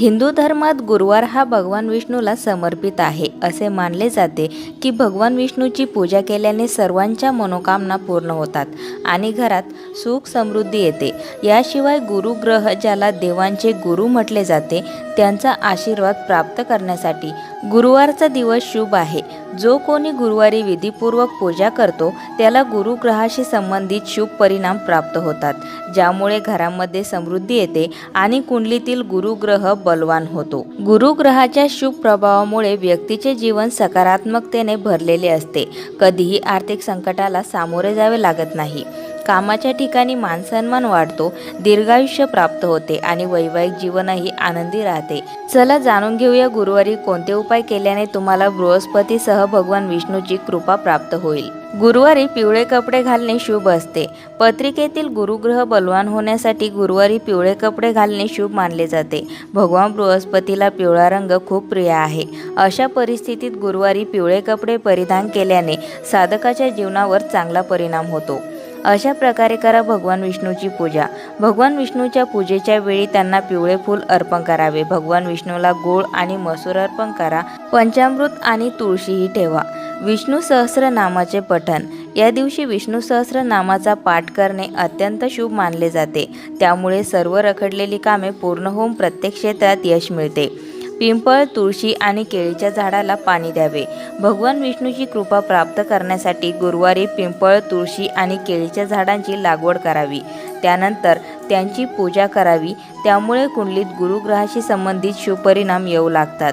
हिंदू धर्मात गुरुवार हा भगवान विष्णूला समर्पित आहे. असे मानले जाते की भगवान विष्णूची पूजा केल्याने सर्वांच्या मनोकामना पूर्ण होतात आणि घरात सुख समृद्धी येते. याशिवाय गुरुग्रह ज्याला देवांचे गुरु म्हटले जाते त्यांचा आशीर्वाद प्राप्त करण्यासाठी गुरुवारचा दिवस शुभ आहे. जो कोणी गुरुवारी विधीपूर्वक पूजा करतो त्याला गुरुग्रहाशी संबंधित शुभ परिणाम प्राप्त होतात ज्यामुळे घरामध्ये समृद्धी येते आणि कुंडलीतील गुरुग्रह बलवान होतो. गुरुग्रहाच्या शुभ प्रभावामुळे व्यक्तीचे जीवन सकारात्मकतेने भरलेले असते. कधीही आर्थिक संकटाला सामोरे जावे लागत नाही. कामाच्या ठिकाणी मानसन्मान वाढतो दीर्घायुष्य प्राप्त होते आणि वैवाहिक जीवनही आनंदी राहते. चला जाणून घेऊया गुरुवारी कोणते उपाय केल्याने तुम्हाला बृहस्पतीसह भगवान विष्णूची कृपा प्राप्त होईल. गुरुवारी पिवळे कपडे घालणे शुभ असते. पत्रिकेतील गुरुग्रह बलवान होण्यासाठी गुरुवारी पिवळे कपडे घालणे शुभ मानले जाते. भगवान बृहस्पतीला पिवळा रंग खूप प्रिय आहे. अशा परिस्थितीत गुरुवारी पिवळे कपडे परिधान केल्याने साधकाच्या जीवनावर चांगला परिणाम होतो. अशा प्रकारे करा भगवान विष्णूची पूजा. भगवान विष्णूच्या पूजेच्या वेळी त्यांना पिवळे फूल अर्पण करावे. भगवान विष्णूला गोळ आणि मसूर अर्पण करा. पंचामृत आणि तुळशीही ठेवा. विष्णू सहस्र नामाचे पठण. या दिवशी विष्णू सहस्र नामाचा पाठ करणे अत्यंत शुभ मानले जाते. त्यामुळे सर्व रखडलेली कामे पूर्ण होऊन प्रत्येक क्षेत्रात यश मिळते. पिंपळ तुळशी आणि केळीच्या झाडाला पाणी द्यावे. भगवान विष्णूची कृपा प्राप्त करण्यासाठी गुरुवारी पिंपळ तुळशी आणि केळीच्या झाडांची लागवड करावी. त्यानंतर त्यांची पूजा करावी. त्यामुळे कुंडलीत गुरुग्रहाशी संबंधित शुभपरिणाम येऊ लागतात.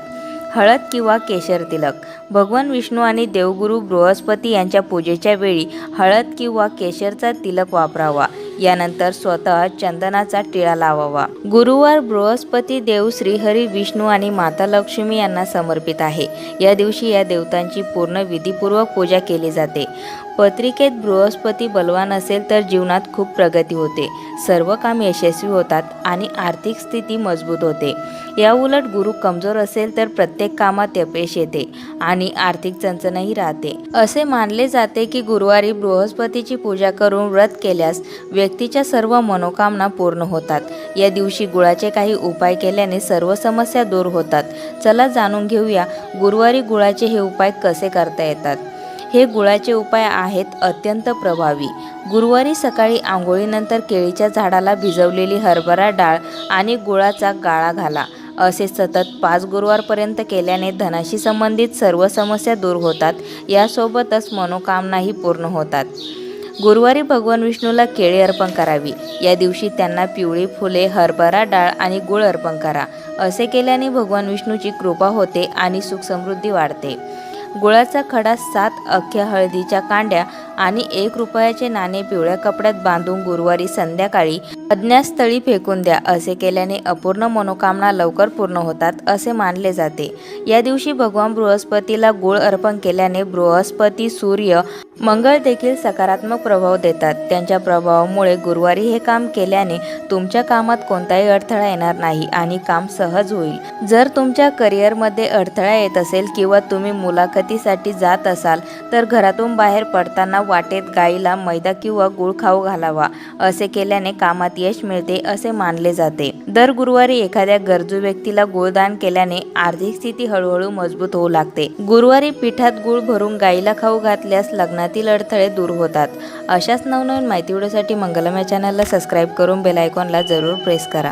हळद किंवा केशर तिलक. भगवान विष्णू आणि देवगुरू बृहस्पती यांच्या पूजेच्या वेळी हळद किंवा केशरचा तिलक वापरावा. यानंतर स्वतः चंदनाचा टिळा लावावा. गुरुवार बृहस्पती देव श्रीहरी विष्णू आणि माता लक्ष्मी यांना समर्पित आहे. या दिवशी या देवतांची पूर्ण विधीपूर्वक पूजा केली जाते. पत्रिकेत बृहस्पती बलवान असेल तर जीवनात खूप प्रगती होते. सर्व काम यशस्वी होतात आणि आर्थिक स्थिती मजबूत होते. या उलट गुरु कमजोर असेल तर प्रत्येक कामात अपयश येते आणि आर्थिक चणचणही राहते. असे मानले जाते की गुरुवारी बृहस्पतीची पूजा करून व्रत केल्यास व्यक्तीच्या सर्व मनोकामना पूर्ण होतात. या दिवशी गुळाचे काही उपाय केल्याने सर्व समस्या दूर होतात. चला जाणून घेऊया गुरुवारी गुळाचे हे उपाय कसे करता येतात. हे गुळाचे उपाय आहेत अत्यंत प्रभावी. गुरुवारी सकाळी आंघोळीनंतर केळीच्या झाडाला भिजवलेली हरभरा डाळ आणि गुळाचा गाळा घाला. असे सतत पाच गुरुवारपर्यंत केल्याने धनाशी संबंधित सर्व समस्या दूर होतात. यासोबतच मनोकामनाही पूर्ण होतात. गुरुवारी भगवान विष्णूला केळी अर्पण करावी. या दिवशी त्यांना पिवळी फुले हरभरा डाळ आणि गुळ अर्पण करा. असे केल्याने भगवान विष्णूची कृपा होते आणि सुखसमृद्धी वाढते. गुळाचा खडा सात अख्ख्या हळदीच्या कांड्या आणि एक रुपयाचे नाणे पिवळ्या कपड्यात बांधून गुरुवारी संध्याकाळी अज्ञातस्थळी फेकून द्या असे केल्याने अपूर्ण मनोकामना लवकर पूर्ण होतात असे मानले जाते. या दिवशी भगवान बृहस्पतीला गुळ अर्पण केल्याने बृहस्पती सूर्य मंगळ देखील सकारात्मक प्रभाव देतात. त्यांच्या प्रभावामुळे गुरुवारी हे काम केल्याने तुमच्या कामात कोणताही अडथळा येणार नाही आणि काम सहज होईल. जर तुमच्या करिअरमध्ये अडथळा येत असेल किंवा तुम्ही मुलाखतीसाठी जात असाल तर घरातून बाहेर पडताना वाटेत गाईला मैदा किंवा गुळ खाऊ घालावा असे केल्याने कामात यश मिळते असे मानले जाते. दर गुरुवारी एखाद्या गरजू व्यक्तीला गुळदान केल्याने आर्थिक स्थिती हळूहळू मजबूत होऊ लागते. गुरुवारी पिठात गुळ भरून गाईला खाऊ घातल्यास लग्नातील अडथळे दूर होतात. अशाच नवनवीन माहिती व्हिडिओसाठी मंगलम चॅनलला सबस्क्राईब करून बेलायकॉनला जरूर प्रेस करा.